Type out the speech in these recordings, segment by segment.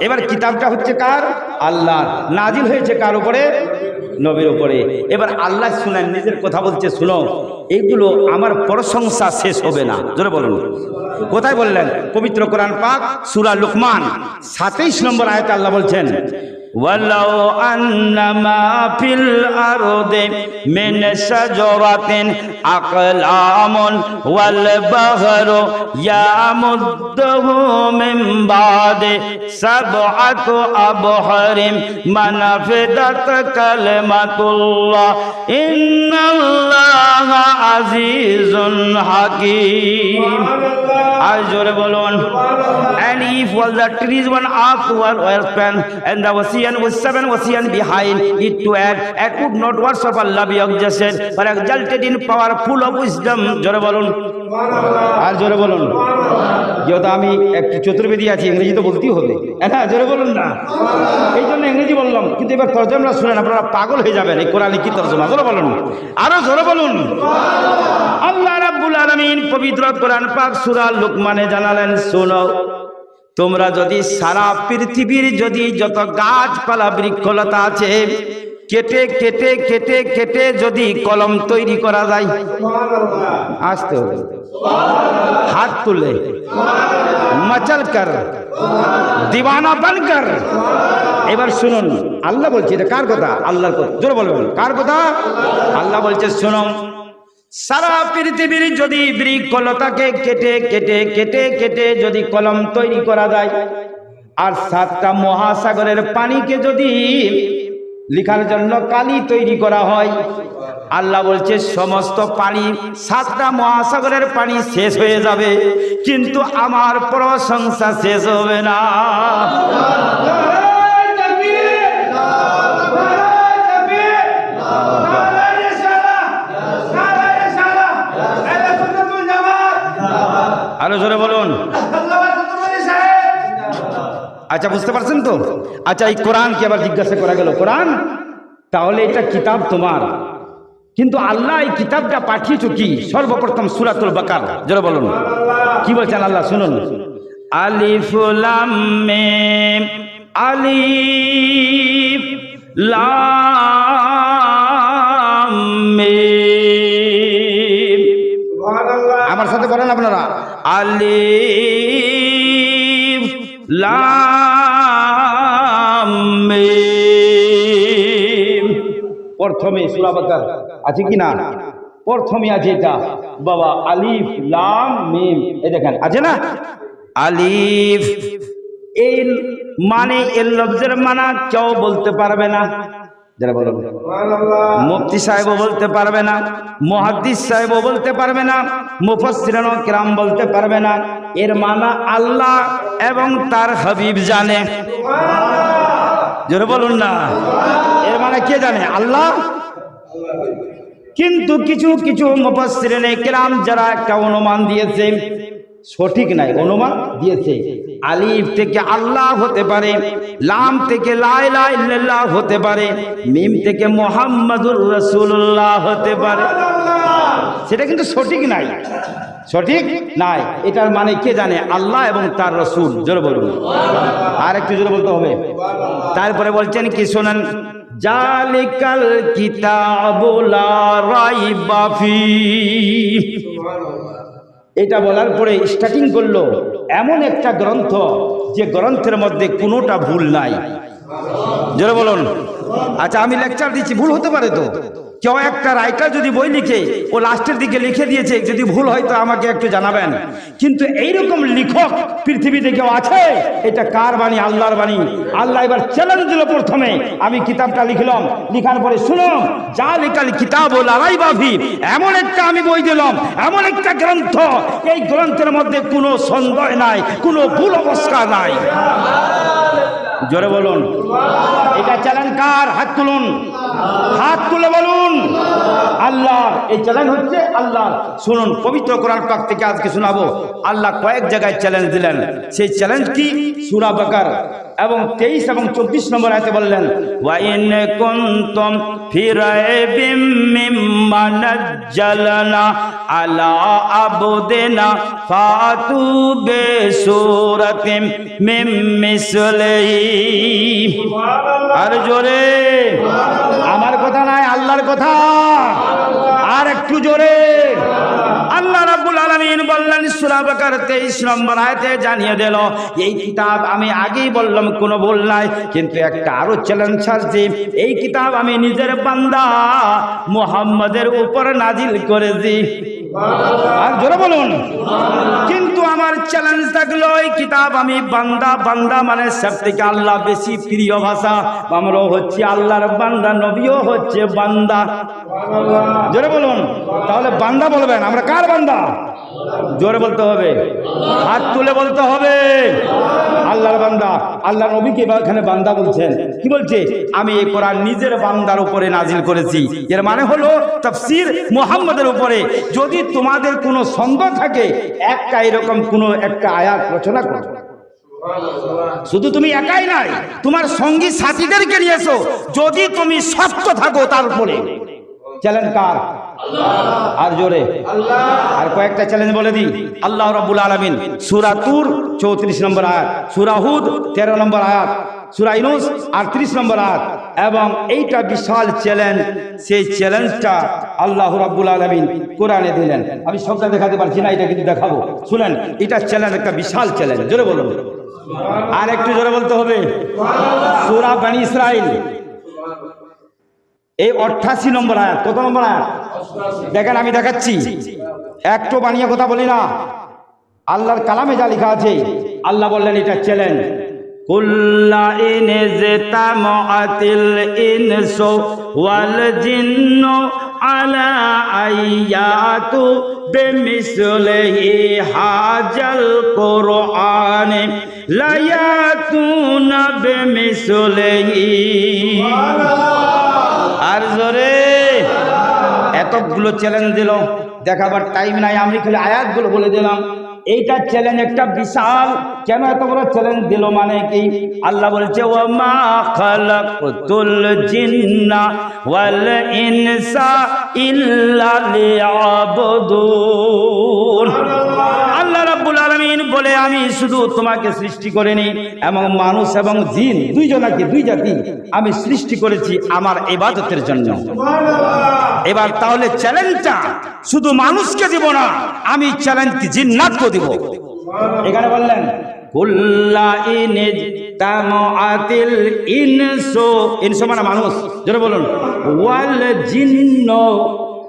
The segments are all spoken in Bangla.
এবার কিতাবটা হচ্ছে কার? আল্লাহ নাজিল হয়েছে কার উপরে? নবীর উপরে। এবার আল্লাহ শুনেন, নিজের কথা বলছে, শুনো, এইগুলো আমার প্রশংসা শেষ হবে না। জোরে বলুন। কোথায় বললেন? পবিত্র কোরআন পাক, সুরা লুকমান, সাতাইশ নম্বর আয়তে আল্লাহ বলছেন ولو أن ما في الأرض من شجرة أقلام والبحر يمده من بعد سبعة أبحر ما نفدت كلمة الله. إن الله عزيز حكيم. আর জোরে বলুন and if all the trees one up were well spent and the ocean was seven ocean behind it to add and would not worship Allah be exalted but exalted in power full of wisdom জোরে বলুন আর জোরে বলুন যেহেতু আমি একটু চতুর্বেদী আছি ইংরেজি তো বলতেই হবে হ্যাঁ জোরে বলুন না এই জন্য ইংরেজি বললাম কিন্তু এবার তর্জমা শুনেন আপনারা পাগল হয়ে যাবেন এই কোরআনে কি তর্জমা জোরে বলুন আরও জোরে বলুন আল্লাহ রাব্বুল আলামিন পবিত্র কোরআন পাক সূরা লুকমানে জানালেন, শোনো, তোমরা যদি সারা পৃথিবীর যদি যত গাছপালা বৃক্ষলতা আছে, কেটে কেটে কেটে কেটে যদি কলম তৈরি করা যায়, আসতে হাত তুলে, মচল কর, দিওয়ানা বানকর এবার শুনুন, আল্লাহ বলছে, এটা কার কথা? আল্লাহর কথা। জোরে বলবেন কার কথা? আল্লাহ বলছে শুনুন সারা পৃথিবীর যদি বৃক্ষলতাকে কেটে কেটে কেটে কেটে যদি কলম তৈরি করা যায়, আর সাতটা মহাসাগরের পানিকে যদি লিখার জন্য কালি তৈরি করা হয়, আল্লাহ বলছে, সমস্ত পানি, সাতটা মহাসাগরের পানি শেষ হয়ে যাবে, কিন্তু আমার প্রশংসা শেষ হবে না। আরও জোরে বলুন। আচ্ছা বুঝতে পারছেন তো? আচ্ছা এই কোরআন কি আবার জিজ্ঞাসা করা গেল, কোরআন, তাহলে এটা কিতাব তোমার। কিন্তু আল্লাহ এই কিতাবটা পাঠিয়েছো কি? সর্বপ্রথম সুরাতুল বাকার। জোরে বলুন। কি বলছেন আল্লাহ? শুনুন। আলিফুলাম আলিফ লাম আলিফ লাম প্রথমে সূরা আছে কি না? প্রথমে আছে এটা। বাবা, আলিফ, লাম, মিম। এই দেখেন, আছে না? আলিফ। এই মানে এর লফজের মানা, কেউ বলতে পারবে না। যারা মুফতি সাহেবও বলতে পারবে না, মুহাদ্দিস সাহেবও বলতে পারবে না মুফাসসিরান কিরাম বলতে পারবে না। এর মানা আল্লাহ এবং তার হাবিব জানে। জোরে বলুন না। এর মানে কে জানে? আল্লাহ? কিন্তু কিছু কিছু মুফাসসিরানে কিরাম যারা একটা অনুমান দিয়েছে সঠিক নাই, অনুমান দিয়েছে। আলিফ থেকে আল্লাহ হতে পারে, লাম থেকে লাইলা ইল্লাল্লাহ হতে পারে, মিম থেকে মোহাম্মদুর রসুল্লাহ হতে পারে। সেটা কিন্তু সঠিক নাই। সঠিক নাই, এটার মানে কে জানে? আল্লাহ এবং তার রসুল, জোরে বলুন। আর একটু জোরে বলতে হবে। তারপরে বলছেন কি, শোনেন, জালিকাল কিতাবুলা রাইবা ফি। এটা বলার পরে স্টার্টিং করল, এমন একটা গ্রন্থ যে গ্রন্থের মধ্যে কোনোটা ভুল নাই। জোরে বলুন। আচ্ছা আমি লেকচার দিচ্ছি, ভুল হতে পারে তো? কেউ একটা রাইটার যদি বই লিখে, ও লাস্টের দিকে লিখে দিয়েছে, যদি ভুল হয় তো আমাকে একটু জানাবেন। কিন্তু এইরকম লেখক পৃথিবীতে কেউ আছে? এটা কার বাণী? আল্লাহর বাণী। আল্লাহ এবার চ্যালেঞ্জ দিল প্রথমে। আমি কিতাবটা লিখলাম, লিখার পরে শুনো যা লেখাল কিতাব ও লড়াই বাভি এমন একটা আমি বই দিলাম, এমন একটা গ্রন্থ। এই গ্রন্থের মধ্যে কোনো সন্দেহ নাই, কোনো ভুল অবস্থা নাই। জোরে বলুন। এটা চ্যালেঞ্জ কার? হাত তুলুন। হাত তুলে বলুন। আল্লাহ। এই চ্যালেঞ্জ হচ্ছে আল্লাহ শুনুন পবিত্র কোরআন পাক থেকে আজকে শোনাবো। আল্লাহ কয়েক জায়গায় চ্যালেঞ্জ দিলেন। সেই চ্যালেঞ্জ কি? সুরা বাকার। এবং তেইশ এবং চব্বিশ নম্বর আয়তে বললেন ওয়াইন কুনতুম ফি রাইবিম মিম্মা নাজ্জালনা আলা আবদিনা ফাতু বিসূরাতিম মিম মিসলিহি আর জোরে। আমার কথা নাই, আল্লাহর কথা। আর একটু জোরে। আল্লাহ রাব্বুল আলামিন বললেন, সূরা বাকার 23 নম্বর আয়াতে জানিয়ে দিল, এই কিতাব আমি আগেই বললাম, কোনো ভুল নাই। কিন্তু একটা আরও চ্যালেঞ্জ আছে। এই কিতাব আমি নিজের বান্দা মুহাম্মাদের উপর নাজিল করেছি। আর জোরে বলুন। কিন্তু আমার চ্যালেঞ্জ থাকল ওই কিতাব আমি বান্দা বান্দা মানে সব থেকে আল্লাহ বেশি প্রিয় ভাষা। আমরাও হচ্ছে আল্লাহর বান্দা, নবীও হচ্ছে বান্দা। জোরে বলুন। তাহলে বান্দা বলবেন। আমরা কার বান্দা? জোরে বলতে হবে। হাত তুলে বলতে হবে। আল্লাহর বান্দা আল্লাহ নবীকে এখানে বান্দা বলছেন। কি বলছে? আমি এই কোরআন নিজের বান্দার উপরে নাজিল করেছি। এর মানে হলো তাফসীর মুহাম্মাদের উপরে। যদি তোমাদের কোনো সন্দেহ থাকে, একটা এরকম কোনো একটা আয়াত রচনা করো। শুধু তুমি একাই নাই তোমার সঙ্গী সাথীদেরকে নিয়ে এসো। যদি তুমি শক্ত থাকো তার উপরে। চ্যালেঞ্জ কার? আর জোরে। আর কয়েকটা চ্যালেঞ্জ বলে দিই। আল্লাহ রাব্বুল আলামিন সূরা তুর 34 নম্বর আয়াত সূরা হুদ 13 নম্বর আয়াত সূরা ইউনূস 38 নম্বর আয়াত এবং এইটা বিশাল চ্যালেঞ্জ। সেই চ্যালেঞ্জটা আল্লাহ রাব্বুল আলামিন কোরআনে দিলেন। আমি সবটা দেখাতে পারছি না এটা কিন্তু দেখাবো। শুনেন এটা চ্যালেঞ্জ একটা বিশাল চ্যালেঞ্জ। জোরে বলুন। আর একটু জোরে বলতে হবে। সূরা বানি ইসরাইল। এই অঠাশি নম্বর আয়াত, কত নম্বর আয়াত? দেখেন, আমি দেখাচ্ছি। একটু বানিয়ে কথা বলি না। আল্লাহর কালামে যা লেখা আছে, আল্লাহ বললেন, এটা চ্যালেঞ্জ কুল্লা আলা আর জোরে। এতগুলো চ্যালেঞ্জ দিল দেখাবার টাইম নাই, আমি খালি আয়াতগুলো বলে দিলাম। এইটা চ্যালেঞ্জ একটা বিশাল। কেন এত বড় চ্যালেঞ্জ দিল মানে কি? আল্লাহ বলছে ও মা খালাকুল জিন্না ওয়াল ইনসা ইল্লা লিয়াবুদুন। আমি শুধু তোমাকে সৃষ্টি করিনি, এবং মানুষ এবং জিন দুইজনাকে দুই জাতি, আমি সৃষ্টি করেছি আমার এবাদতের জন্য। এবার তাহলে চ্যালেঞ্জটা শুধু মানুষকে দিব না, আমি চ্যালেঞ্জ জিন্নাতকে দিব। এখানে বললেন মানে মানুষ, জোরে বলুন।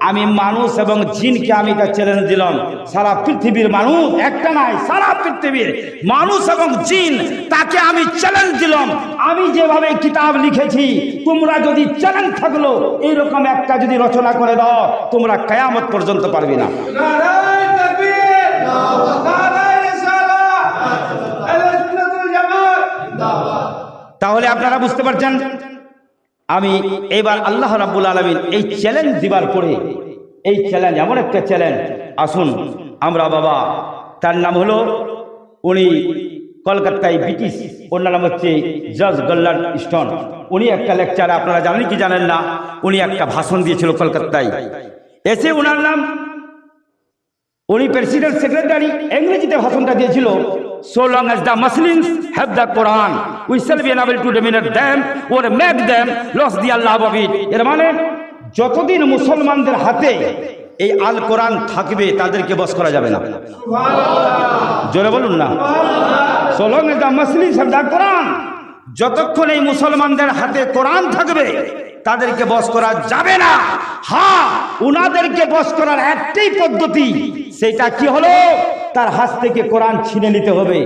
আমি মানুষ এবং জিনকে আমি এটা চ্যালেঞ্জ দিলাম। সারা পৃথিবীর মানুষ একটা নাই সারা পৃথিবীর মানুষ এবং জিন তাকে আমি চ্যালেঞ্জ দিলাম। আমি যেভাবে কিতাব লিখেছি তোমরা যদি চ্যালেঞ্জ থাকল এইরকম একটা যদি রচনা করে দাও তোমরা কেয়ামত পর্যন্ত পারবে না। তাহলে আপনারা বুঝতে পারছেন? আমি এবার আল্লাহ রাব্বুল আলমিন এই চ্যালেঞ্জ দিবার পরে, এই চ্যালেঞ্জ এমন একটা চ্যালেঞ্জ আসুন আমরা বাবা, তার নাম হলো উনি কলকাতায় ব্রিটিশ, ওর নাম হচ্ছে জজ গল্লার স্টোন। উনি একটা লেকচার আপনারা জানেন কি জানেন না? উনি একটা ভাষণ দিয়েছিল কলকাতায়। এসে ওনার নাম, উনি প্রেসিডেন্ট সেক্রেটারি ইংরেজিতে ভাষণটা দিয়েছিল so long as the Muslims have the Quran we shall be able to dominate them or make them lost the Allah of it এর মানে যতদিন মুসলমানদের হাতে এই আল কোরআন থাকবে তাদেরকে বস করা যাবে না। জোরে বলুন না। So long as the Muslims have the Quran যতক্ষণ এই মুসলমানদের হাতে কোরআন থাকবে তাদেরকে বস করা যাবে না। হ্যাঁ উনাদেরকে বস করার একটাই পদ্ধতি সেটা কি হলো? তার হাত থেকে কোরআন ছিনে নিতে হবে।